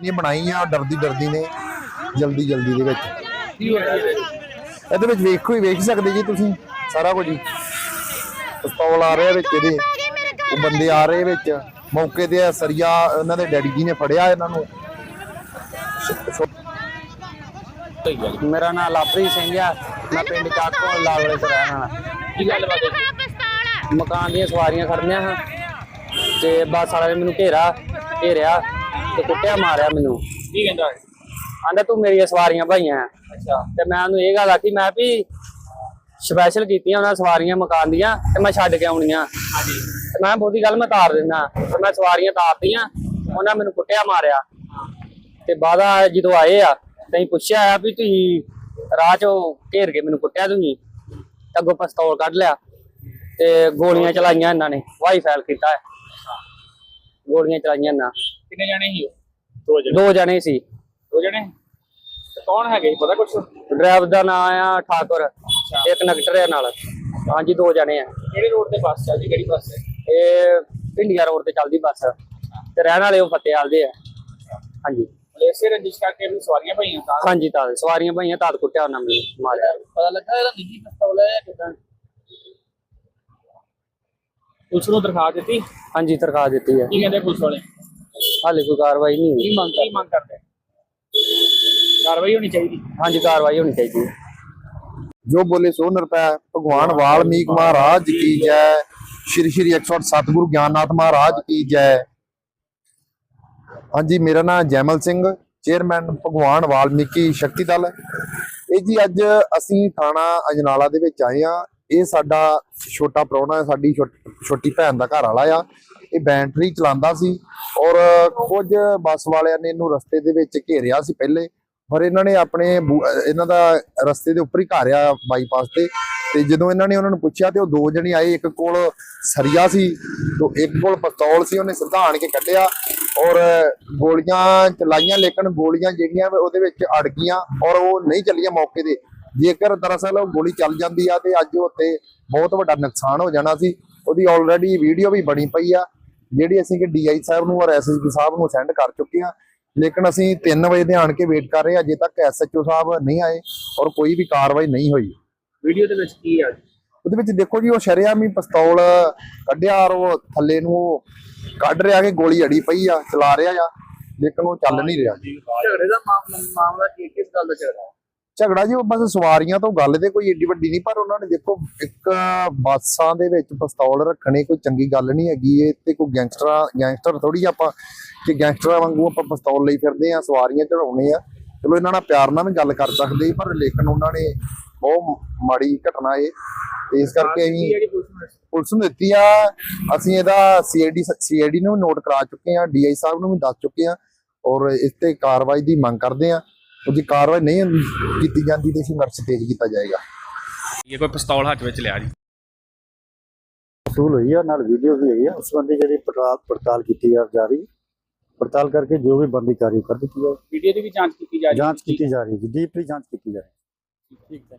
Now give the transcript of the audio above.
ਨਹੀਂ ਬਣਾਈ ਆ ਡਰਦੀ ਡਰਦੀ ਨੇ ਜਲਦੀ ਜਲਦੀ ਦੇ ਵਿੱਚ। ਕੀ ਹੋਇਆ ਇਹਦੇ? ਵਿੱਚ ਵੇਖੋ ਹੀ ਵੇਖ ਸਕਦੇ ਜੀ ਤੁਸੀਂ ਸਾਰਾ ਕੁਝ ਹੀ। ਪਿਸਤੌਲ ਆ ਰਿਹਾ ਵਿੱਚ ਇਹਦੇ। ਉਹ ਬੰਦੇ ਆ ਰਹੇ ਵਿੱਚ। ਮੌਕੇ ਤੇ ਸਰੀਆ ਉਹਨਾਂ ਦੇ ਡੈਡੀ ਜੀ ਨੇ ਫੜਿਆ ਇਹਨਾਂ ਨੂੰ। ਮੇਰਾ ਨਾਮ ਲਵਪ੍ਰੀਤ ਸਿੰਘ ਆ। ਮੈਂ ਪਿੰਡ ਚਾਕੋਲ ਲਾਲਵੇ ਤੋਂ ਰਹਿਣ ਵਾਲਾ। ਕੀ ਗੱਲ ਬਾਤ ਹੈ? ਮਕਾਨ ਦੀਆਂ ਸਵਾਰੀਆਂ ਖੜਨੀਆਂ ਹਾਂ। ਤੇ ਬੱਸ ਵਾਲੇ ਨੇ ਮੈਨੂੰ ਘੇਰਾ ਘੇਰਿਆ। ਤੇ ਕੁੱਟਿਆ ਮਾਰਿਆ ਮੈਨੂੰ। ਕੀ ਕਹਿੰਦਾ? ਆਂਦਾ ਤੂੰ ਮੇਰੀਆਂ ਸਵਾਰੀਆਂ ਭਾਈਆਂ ਅੱਛਾ। ਤੇ ਮੈਂ ਉਹਨੂੰ ਇਹ ਗੱਲ ਆਖੀ ਮੈਂ ਵੀ ਸਪੈਸ਼ਲ ਕੀਤੀਆਂ ਉਹਨਾਂ ਸਵਾਰੀਆਂ ਮਕਾਨ ਦੀਆਂ ਤੇ ਮੈਂ ਛੱਡ ਕੇ ਆਉਣੀਆਂ। ਹਾਂਜੀ। ਤੇ ਮੈਂ ਬਹੁਤੀ ਗੱਲ ਮੈਂ ਤਾਰ ਦਿੰਦਾ। ਤੇ ਮੈਂ ਸਵਾਰੀਆਂ ਤਾਰਦੀਆਂ ਉਹਨਾਂ ਮੈਨੂੰ ਕੁੱਟਿਆ ਮਾਰਿਆ। ਤੇ ਬਾਅਦਾ ਜਦੋਂ ਆਏ ਆ ਤੇ ਪੁੱਛਿਆ ਆ ਵੀ ਤੁਸੀਂ ਰਾਹ ਚੋਂ ਘੇਰ ਕੇ ਮੈਨੂੰ ਕੁੱਟਿਆ ਤੁਸੀਂ? ਤੇ ਅੱਗੋਂ ਪਿਸਤੌਲ ਕੱਢ ਲਿਆ ਤੇ ਗੋਲੀਆਂ ਚਲਾਈਆਂ ਇਹਨਾਂ ਨੇ ਵਾਈ ਫਾਇਲ ਕੀਤਾ ਗੋਲੀਆਂ ਚਲਾਈਆਂ ਇਹਨਾਂ। ਕਿੰਨੇ ਜਾਣੇ ਸੀ ਉਹ? ਦੋ ਜਣੇ। ਦੋ ਜਣੇ ਸੀ। ਦੋ ਜਣੇ? ਤੇ ਕੌਣ ਹੈਗੇ ਪਤਾ ਕੁਛ? ਡਰਾਈਵਰ ਦਾ ਨਾਮ ਆ ਠਾਕੁਰ। ਇੱਕ ਨਗਟਰ ਆ ਨਾਲ। ਹਾਂਜੀ ਦੋ ਜਣੇ ਆ। ਕਿਹੜੇ ਰੋਡ ਤੇ ਬੱਸ ਚੱਲਦੀ ਕਿਹੜੀ ਬੱਸ? ਹੈ ਇਹ ਪਿੰਡੀਆ ਰੋਡ ਤੇ ਚੱਲਦੀ ਬੱਸ। ਤੇ ਰਹਿਣ ਵਾਲੇ ਉਹ ਫਤਿਆਲ ਦੇ ਆ। ਹਾਂਜੀ। ਇਸੇ ਰੰਜਿਸ਼ ਕਰਕੇ ਵੀ ਸਵਾਰੀਆਂ ਪਈਆਂ ਤਾਂ? ਹਾਂਜੀ ਤਾਂ ਸਵਾਰੀਆਂ ਭਾਈਆਂ ਤਾਂ ਕੁੱਟਿਆ ਉਹਨਾਂ ਮੈਨੂੰ ਮਾਰਿਆ। ਪਤਾ ਲੱਗਾ ਇਹਦਾ ਨਿੱਜੀ ਪਿਸਤੌਲ ਹੈ ਕਿਦਾਂ? ਪੁਲਿਸ ਨੂੰ ਦਰਖਾਸਤ ਦਿੱਤੀ? ਹਾਂਜੀ ਤਰਖਾ ਦਿੱਤੀ ਹੈ। ਕੀ ਕਹਿੰਦੇ ਪੁਲਿਸ ਵਾਲੇ? ਹਾਲੇ ਕੋਈ ਕਾਰਵਾਈ ਨਹੀਂ ਕੀ ਹੋਈ ਮੰਗ ਕੀ ਮੰਗ ਕਰਦੇ? ਕਾਰਵਾਈ ਹੋਣੀ ਚਾਹੀਦੀ। ਹਾਂਜੀ ਕਾਰਵਾਈ ਹੋਣੀ ਚਾਹੀਦੀ ਹੈ। ਜੋ ਬੋਲੇ ਸੋ ਨਿਰਪੈ ਭਗਵਾਨ ਵਾਲਮੀਕ ਮਹਾਰਾਜ ਕੀ ਜੈ। ਸ਼੍ਰੀ ਸ਼੍ਰੀ 108 ਸਤਿਗੁਰੂ ਗਿਆਨਨਾਥ ਮਹਾਰਾਜ ਕੀ ਜੈ। ਹਾਂਜੀ ਮੇਰਾ ਨਾਮ ਜੈਮਲ ਸਿੰਘ ਚੇਅਰਮੈਨ ਭਗਵਾਨ ਵਾਲਮੀਕੀ ਸ਼ਕਤੀ ਦਲ। ਇਹ ਜੀ ਅੱਜ ਅਸੀਂ ਥਾਣਾ ਅਜਨਾਲਾ ਦੇ ਵਿੱਚ ਆਏ ਆ ਇਹ ਸਾਡਾ ਛੋਟਾ ਪ੍ਰਾਹੁਣਾ ਹੈ ਸਾਡੀ ਛੋਟ- ਛੋਟੀ ਭੈਣ ਦਾ ਘਰ ਵਾਲਾ ਆ। ਇਹ ਬੈਟਰੀ ਚਲਾਉਂਦਾ ਸੀ ਔਰ ਕੁਝ ਬੱਸ ਵਾਲਿਆਂ ਨੇ ਇਹਨੂੰ ਰਸਤੇ ਦੇ ਵਿੱਚ ਘੇਰਿਆ ਸੀ ਪਹਿਲੇ, ਪਰ ਇਹਨਾਂ ਨੇ ਆਪਣੇ ਬੂ- ਇਹਨਾਂ ਦਾ ਰਸਤੇ ਦੇ ਉੱਪਰ ਹੀ ਘਾਰਿਆ ਬਾਈਪਾਸ ਤੇ ਤੇ ਜਦੋਂ ਇਹਨਾਂ ਨੇ ਉਹਨਾਂ ਨੂੰ ਪੁੱਛਿਆ ਤੇ ਉਹ ਦੋ ਜਣੇ ਆਏ, ਇੱਕ ਕੋਲ ਸਰੀਆ ਸੀ ਤੇ ਇੱਕ ਕੋਲ ਪਿਸਤੌਲ ਸੀ, ਉਹਨੇ ਸਿੱਧਾ ਆਣ ਕੇ ਕੱਢਿਆ ਔਰ ਗੋਲੀਆਂ ਚਲਾਈਆਂ ਲੇਕਿਨ ਗੋਲੀਆਂ ਜਿਹੜੀਆਂ ਉਹਦੇ ਵਿੱਚ ਅੜ ਗਈਆਂ ਔਰ ਉਹ ਨਹੀਂ ਚੱਲੀਆਂ ਮੌਕੇ ਤੇ। ਜੇਕਰ ਦਰਅਸਲ ਉਹ ਗੋਲੀ ਚੱਲ ਜਾਂਦੀ ਆ ਤੇ ਅੱਜ ਉੱਤੇ ਬਹੁਤ ਵੱਡਾ ਨੁਕਸਾਨ ਹੋ ਜਾਣਾ ਸੀ, ਉਹਦੀ ਆਲਰੇਡੀ ਵੀਡੀਓ ਵੀ ਬਣੀ ਪਈ ਆ। ਜਿਹੜੀ ਅਸੀਂ ਕਿ ਡੀਆਈ ਸਾਹਿਬ ਨੂੰ ਔਰ ਐਸਐਸਪੀ ਸਾਹਿਬ ਨੂੰ ਸੈਂਡ ਕਰ ਚੁੱਕੇ ਆ ਲੇਕਿਨ ਅਸੀਂ 3 ਵਜੇ ਦੇ ਆਣ ਕੇ ਵੇਟ ਕਰ ਰਹੇ ਹਾਂ। ਅਜੇ ਤੱਕ ਐਸਐਚਓ ਸਾਹਿਬ ਨਹੀਂ ਆਏ ਔਰ ਕੋਈ ਵੀ ਕਾਰਵਾਈ ਨਹੀਂ ਹੋਈ। ਵੀਡੀਓ ਦੇ ਵਿੱਚ ਕੀ ਆ ਉਹਦੇ ਵਿੱਚ ਦੇਖੋ ਜੀ ਉਹ ਸ਼ਰੇਆਮ ਹੀ ਪਿਸਤੌਲ ਕੱਢਿਆ ਔਰ ਉਹ ਥੱਲੇ ਨੂੰ ਉਹ ਕੱਢ ਰਿਹਾ ਕਿ ਗੋਲੀ ਅੜੀ ਪਈ ਆ ਚਲਾ ਰਿਹਾ ਆ। ਲੇਕਿਨ ਉਹ ਚੱਲ ਨਹੀਂ ਰਿਹਾ। ਝਗੜੇ ਦਾ ਮਾਮ- ਮਾਮਲਾ ਕੀ ਕਿਸ ਗੱਲ ਦਾ ਝਗੜਾ? ਝਗੜਾ ਜੀ, ਉਹ ਬਸ ਸਵਾਰੀਆਂ ਤੋਂ ਗੱਲ ਤੇ ਕੋਈ ਏਡੀ ਵੱਡੀ ਨਹੀਂ, ਪਰ ਉਹਨਾਂ ਨੇ ਦੇਖੋ, ਇੱਕ ਬੱਸਾਂ ਦੇ ਵਿੱਚ ਪਿਸਤੌਲ ਰੱਖਣੇ ਕੋਈ ਚੰਗੀ ਗੱਲ ਨਹੀਂ ਹੈਗੀ ਇਹ ਤੇ ਕੋਈ ਗੈਂਗਸਟਰ ਗੈਂਗਸਟਰ ਥੋੜੀ ਆਪਾਂ ਕਿ ਗੈਂਗਸਟਰਾਂ ਵਾਂਗੂ ਆਪਾਂ ਪਿਸਤੌਲ ਲਈ ਫਿਰਦੇ ਆ ਸਵਾਰੀਆਂ ਚੜਾਉਣੇ ਆ ਚਲੋ, ਇਹਨਾਂ ਨਾਲ ਪਿਆਰ ਨਾਲ ਵੀ ਗੱਲ ਕਰ ਸਕਦੇ, ਪਰ ਲੇਕਿਨ ਉਹਨਾਂ ਨੇ ਬਹੁਤ ਮਾੜੀ ਘਟਨਾ ਇਹ ਇਸ ਕਰਕੇ ਅਸੀਂ ਪੁਲਿਸ ਨੂੰ ਪੁਲਿਸ ਨੂੰ ਦਿੱਤੀ ਆ। ਅਸੀਂ ਇਹਦਾ ਸੀਆਈਡੀ ਸੀਆਈਡੀ ਨੂੰ ਨੋਟ ਕਰਾ ਚੁੱਕੇ ਆ ਡੀਆਈ ਸਾਹਿਬ ਨੂੰ ਵੀ ਦੱਸ ਚੁੱਕੇ ਆ ਔਰ ਇਸ ਤੇ ਕਾਰਵਾਈ ਦੀ ਮੰਗ ਕਰਦੇ ਆ ਉਹ ਜੇ ਕਾਰਵਾਈ ਨਹੀਂ ਕੀਤੀ ਜਾਂਦੀ ਤੇ ਸੰਘਰਸ਼ ਤੇਜ਼ ਕੀਤਾ ਜਾਏਗਾ। ਇਹ ਕੋਈ ਪਿਸਤੌਲ ਹੱਥ ਵਿੱਚ ਲਿਆ ਜੀ। ਵਸੂਲ ਹੋਈ ਹੈ ਨਾਲ ਵੀਡੀਓ ਵੀ ਹੋਈ ਹੈ ਉਸ ਬੰਦੇ ਜਿਹੜੀ ਪੜਤਾਲ ਪੜਤਾਲ ਕੀਤੀ ਜਾ ਜਾ ਰਹੀ ਹੈ ਪੜਤਾਲ ਕਰਕੇ ਜੋ ਵੀ ਬੰਦੀ ਕਾਰਵਾਈ ਕਰ ਦਿੱਤੀ ਹੈ ਵੀਡੀਓ ਦੀ ਵੀ ਜਾਂਚ ਕੀਤੀ ਜਾ ਰਹੀ ਹੈ। ਜਾਂਚ ਕੀਤੀ ਜਾ ਰਹੀ ਹੈ ਡੀਪਲੀ ਜਾਂਚ ਕੀਤੀ ਜਾ ਰਹੀ ਹੈ। ਠੀਕ ਹੈ।